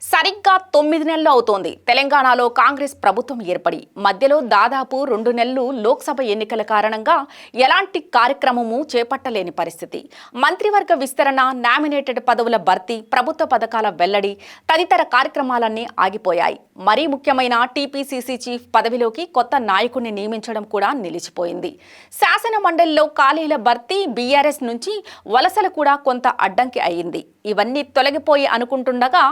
సరిగ్గా తొమ్మిది నెలలు అవుతోంది. తెలంగాణలో కాంగ్రెస్ ప్రభుత్వం ఏర్పడి మధ్యలో దాదాపు రెండు నెలలు లోక్సభ ఎన్నికల కారణంగా ఎలాంటి కార్యక్రమము చేపట్టలేని పరిస్థితి. మంత్రివర్గ విస్తరణ నామినేటెడ్ పదవుల భర్తీ ప్రభుత్వ పథకాల వెల్లడి తదితర కార్యక్రమాలన్నీ ఆగిపోయాయి. మరీ ముఖ్యమైన టీపీసీసీ చీఫ్ పదవిలోకి కొత్త నాయకుడిని నియమించడం కూడా నిలిచిపోయింది. శాసన మండలిలో ఖాళీల భర్తీ బీఆర్ఎస్ నుంచి వలసలు కూడా కొంత అడ్డంకి అయింది ఇవన్నీ తొలగిపోయి అనుకుంటుండగా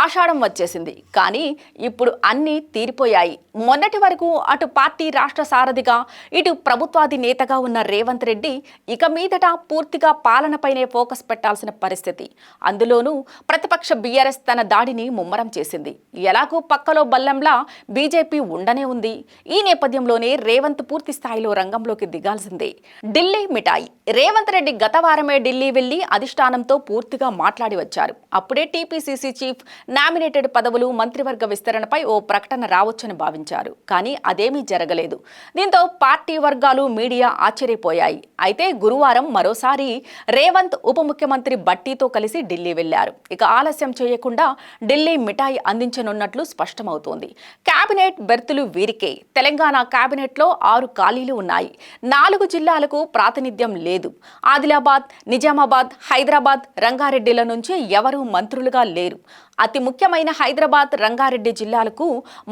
ఆషాఢం వచ్చేసింది. కానీ ఇప్పుడు అన్నీ తీరిపోయాయి. మొన్నటి వరకు అటు పార్టీ రాష్ట్ర సారథిగా ఇటు ప్రభుత్వాధినేతగా ఉన్న రేవంత్ రెడ్డి ఇక మీదట పూర్తిగా పాలనపైనే ఫోకస్ పెట్టాల్సిన పరిస్థితి. అందులోనూ ప్రతిపక్ష బీఆర్ఎస్ తన దాడిని ముమ్మరం చేసింది. ఎలాగూ పక్కలో బల్లంలా బీజేపీ ఉండనే ఉంది. ఈ నేపథ్యంలోనే రేవంత్ పూర్తి స్థాయిలో రంగంలోకి దిగాల్సిందే. ఢిల్లీ మిఠాయి. రేవంత్ రెడ్డి గత వారమే ఢిల్లీ వెళ్ళి అధిష్టానంతో పూర్తిగా మాట్లాడి వచ్చారు. అప్పుడే టీపీసీసీ చీఫ్ నామినేటెడ్ పదవులు మంత్రివర్గ విస్తరణపై ఓ ప్రకటన రావచ్చని భావించారు. కానీ అదేమీ జరగలేదు. దీంతో పార్టీ వర్గాలు మీడియా ఆశ్చర్యపోయాయి. అయితే గురువారం మరోసారి రేవంత్ ఉప ముఖ్యమంత్రి బట్టీతో కలిసి ఢిల్లీ వెళ్ళారు ఇక ఆలస్యం చేయకుండా ఢిల్లీ మిఠాయి అందించనున్నట్లు స్పష్టం స్పష్టమవుతోంది కేబినెట్ బెర్తులు వీరికే. తెలంగాణ కేబినెట్లో ఆరు ఖాళీలు ఉన్నాయి. నాలుగు జిల్లాలకు ప్రాతినిధ్యం లేదు. ఆదిలాబాద్ నిజామాబాద్ హైదరాబాద్ రంగారెడ్డిల నుంచి ఎవరూ మంత్రులుగా లేరు. అతి ముఖ్యమైన హైదరాబాద్ రంగారెడ్డి జిల్లాలకు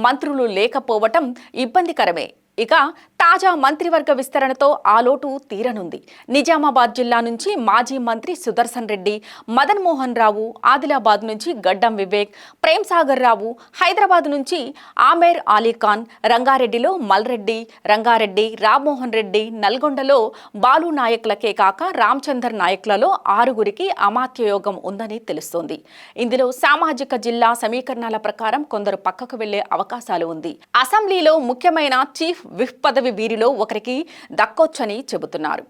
మంత్రులు లేకపోవటం ఇబ్బందికరమే. ఇక తాజా మంత్రివర్గ విస్తరణతో ఆ లోటు తీరనుంది. నిజామాబాద్ జిల్లా నుంచి మాజీ మంత్రి సుదర్శన్ రెడ్డి మదన్ మోహన్ రావు ఆదిలాబాద్ నుంచి గడ్డం వివేక్ ప్రేమ్ సాగర్ రావు హైదరాబాద్ నుంచి ఆమేర్ అలీఖాన్ రంగారెడ్డిలో మల్రెడ్డి రంగారెడ్డి రామ్మోహన్ రెడ్డి నల్గొండలో బాలు నాయకులకే కాక రామచందర్ నాయకులలో ఆరుగురికి అమాత్యయోగం ఉందని తెలుస్తోంది. ఇందులో సామాజిక జిల్లా సమీకరణాల ప్రకారం కొందరు పక్కకు వెళ్ళే అవకాశాలు ఉంది. అసెంబ్లీలో ముఖ్యమైన చీఫ్ విప్ పదవి వీరిలో ఒకరికి దక్కొచ్చని చెబుతున్నారు.